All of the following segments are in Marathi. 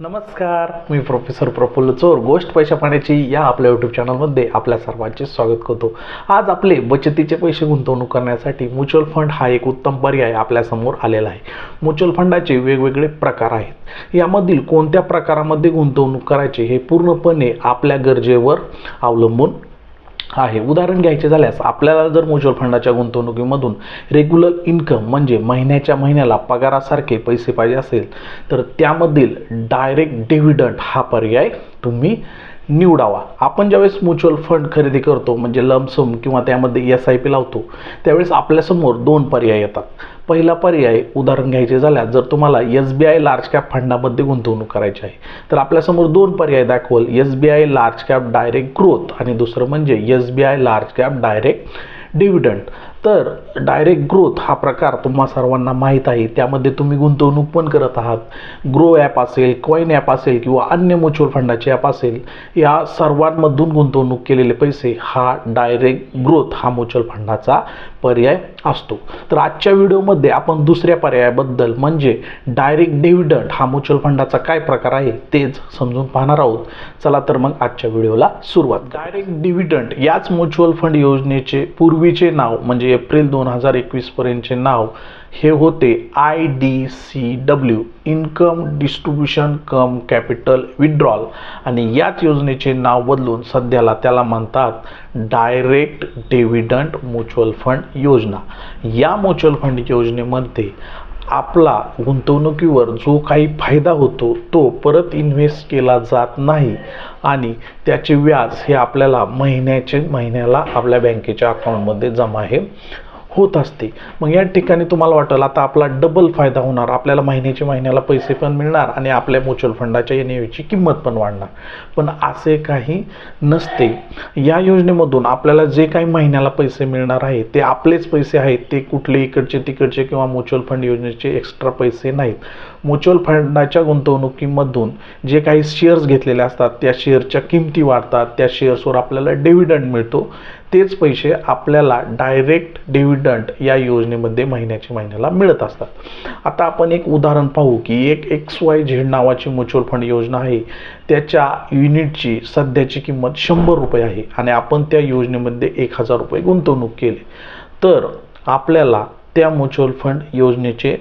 नमस्कार मी प्रोफेसर प्रफुल्ल चोर गोष्ट पैशा पाण्याची या आपल्या यूट्यूब चॅनलमध्ये आपल्या सर्वांचे स्वागत करतो. आज आपले बचतीचे पैसे गुंतवणूक करण्यासाठी म्युच्युअल फंड हा एक उत्तम पर्याय आपल्यासमोर आलेला आहे. म्युच्युअल फंडाचे वेगवेगळे प्रकार आहेत. यामधील कोणत्या प्रकारामध्ये गुंतवणूक करायचे हे पूर्णपणे आपल्या गरजेवर अवलंबून आहे. उदाहरण घ्यायचे झाल्यास आपल्याला जर म्युच्युअल फंडाच्या गुंतवणुकीमधून रेग्युलर इन्कम म्हणजे महिन्याच्या महिन्याला पगारासारखे पैसे पाहिजे असेल तर त्यामधील डायरेक्ट डिव्हिडंट हा पर्याय तुम्ही निवडावा. आपण ज्यावेळेस म्युच्युअल फंड खरेदी करतो म्हणजे लमसम किंवा त्यामध्ये एस आय पी लावतो त्यावेळेस आपल्यासमोर दोन पर्याय येतात. पहिला पर्याय उदाहरण घ्यायचे झाल्यास जर तुम्हाला S B I large cap फंडामध्ये गुंतवणूक करायची आहे तर आपल्यासमोर दोन पर्याय दाखवल. S B I large cap direct growth आणि दुसरं म्हणजे S B I large cap direct dividend तर डायरेक्ट ग्रोथ हा प्रकार तुम्हा सर्वांना माहीत आहे. त्यामध्ये तुम्ही गुंतवणूक पण करत आहात. ग्रो ॲप असेल कॉईन ॲप असेल किंवा अन्य म्युच्युअल फंडाचे ॲप असेल या सर्वांमधून गुंतवणूक केलेले पैसे हा डायरेक्ट ग्रोथ हा म्युच्युअल फंडाचा पर्याय असतो. तर आजच्या व्हिडिओमध्ये आपण दुसऱ्या पर्यायाबद्दल म्हणजे डायरेक्ट डिव्हिडंड हा म्युच्युअल फंडाचा काय प्रकार आहे तेच समजून पाहणार आहोत. चला तर मग आजच्या व्हिडिओला सुरुवात. डायरेक्ट डिव्हिडंड याच म्युच्युअल फंड योजनेचे पूर्वीचे नाव म्हणजे एप्रिल दोन हजार एकवीसपर्यंतचे नाव हे होते I D C W income distribution cum capital withdrawal. आणि याच योजनेचे नाव बदलून सध्याला त्याला म्हणतात डायरेक्ट डेव्हिडंट म्युच्युअल फंड योजना. या म्युच्युअल फंड योजनेमध्ये आपला गुंतवणुकीवर जो काही फायदा होतो तो परत इन्व्हेस्ट केला जात नाही. आणि त्याचे व्याज हे आपल्याला महिन्याचे महिन्याला आपल्या बँकेच्या अकाउंटमध्ये जमा हे होत असते. मग या ठिकाणी तुम्हाला वाटेल आता आपला डबल फायदा होणार. आपल्याला महिन्याच्या महिन्याला पैसे पण मिळणार आणि आपल्या म्युच्युअल फंडाच्या एन एची किंमत पण वाढणार. पण असे काही नसते. या योजनेमधून आपल्याला जे काही महिन्याला पैसे मिळणार आहे ते आपलेच पैसे आहेत ते कुठले इकडचे तिकडचे किंवा म्युच्युअल फंड योजनेचे एक्स्ट्रा पैसे नाहीत. म्युच्युअल फंडाच्या गुंतवणुकीमधून जे काही शेअर्स घेतलेले असतात त्या शेअरच्या किमती वाढतात त्या शेअर्सवर आपल्याला डिव्हिडंड मिळतो. तेच पैसे आपल्याला डायरेक्ट डिव्हिडंड या योजनेमध्ये महिन्याच्या महिन्याला मिळत असतात. आता आपण एक उदाहरण पाहू की एक एक्स वाय झेड नावाची म्युच्युअल फंड योजना आहे. त्याच्या युनिटची सध्याची किंमत शंभर रुपये आहे आणि आपण त्या योजनेमध्ये एक हजार रुपये गुंतवणूक केली. तर आपल्याला त्या म्युच्युअल फंड योजनेचे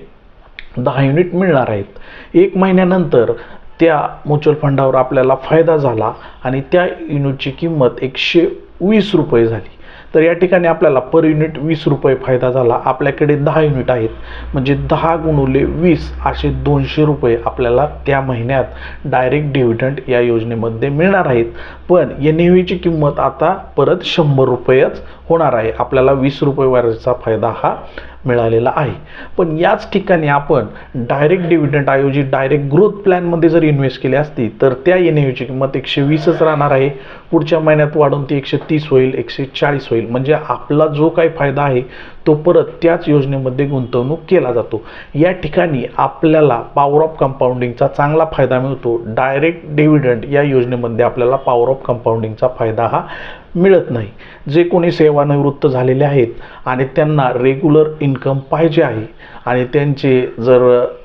दहा युनिट मिळणार आहेत. एक महिन्यानंतर त्या म्युच्युअल फंडावर आपल्याला फायदा झाला आणि त्या युनिटची किंमत एकशे वीस रुपये झाली. तर या ठिकाणी आपल्याला पर युनिट वीस रुपये फायदा झाला. आपल्याकडे दहा युनिट आहेत. म्हणजे दहा गुणुले वीस असे दोनशे रुपये आपल्याला त्या महिन्यात डायरेक्ट डिव्हिडंट या योजनेमध्ये मिळणार आहेत. पण एन व्हीची किंमत आता परत शंभर रुपयेच होणार आहे. आपल्याला वीस रुपये वरचा फायदा हा मिळालेला आहे. पण याच ठिकाणी आपण डायरेक्ट डिव्हिडंड ऐवजी डायरेक्ट ग्रोथ प्लॅनमध्ये जर इन्व्हेस्ट केली असती तर त्या एन ची किंमत एकशे वीसच राहणार आहे. पुढच्या महिन्यात वाढून ती एकशे तीस होईल एकशे चाळीस होईल. म्हणजे आपला जो काही फायदा आहे तो परत त्याच योजनेमध्ये गुंतवणूक केला जातो. या ठिकाणी आपल्याला पॉवर ऑफ कंपाऊंडिंगचा चांगला फायदा मिळतो. डायरेक्ट डिव्हिडंड या योजनेमध्ये आपल्याला पॉवर ऑफ कंपाऊंडिंगचा फायदा हा मिळत नाही. जे कोणी सेवानिवृत्त झालेले आहेत आणि त्यांना रेग्युलर इन्कम पाहिजे आहे आणि त्यांचे जर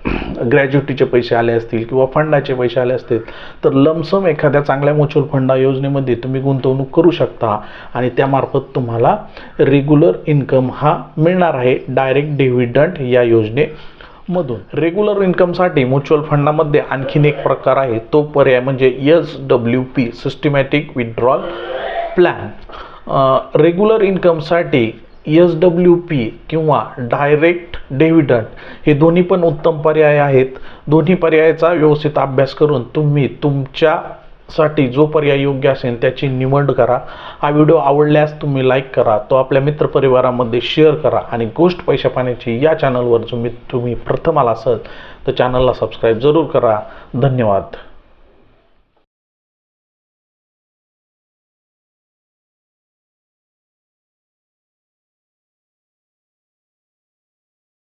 ग्रॅज्युटीचे पैसे आले असतील किंवा फंडाचे पैसे आले असतील तर लमसम एखाद्या चांगल्या म्युच्युअल फंडा योजनेमध्ये तुम्ही गुंतवणूक करू शकता आणि त्यामार्फत तुम्हाला रेग्युलर इन्कम हा मिळणार आहे डायरेक्ट डिव्हिडंट या योजने मधून रेग्युलर इन्कमसाठी म्युच्युअल फंडामध्ये आणखीन एक प्रकार आहे तो पर्याय म्हणजे S W P systematic withdrawal plan regular इन्कमसाठी S W P किंवा डायरेक्ट डेव्हिडंट हे दोन्ही पण उत्तम पर्याय आहेत. दोन्ही पर्यायाचा व्यवस्थित अभ्यास करून तुम्ही तुमच्या साठी जो पर्याय योग्य असेल त्याची निवड करा. हा व्हिडिओ आवडल्यास तुम्ही लाईक करा. तो आपल्या मित्रपरिवारामध्ये शेअर करा. आणि गोष्ट पैशा पाण्याची या चॅनलवर तुम्ही तुम्ही प्रथम आला असाल तर चॅनलला सबस्क्राईब जरूर करा. धन्यवाद.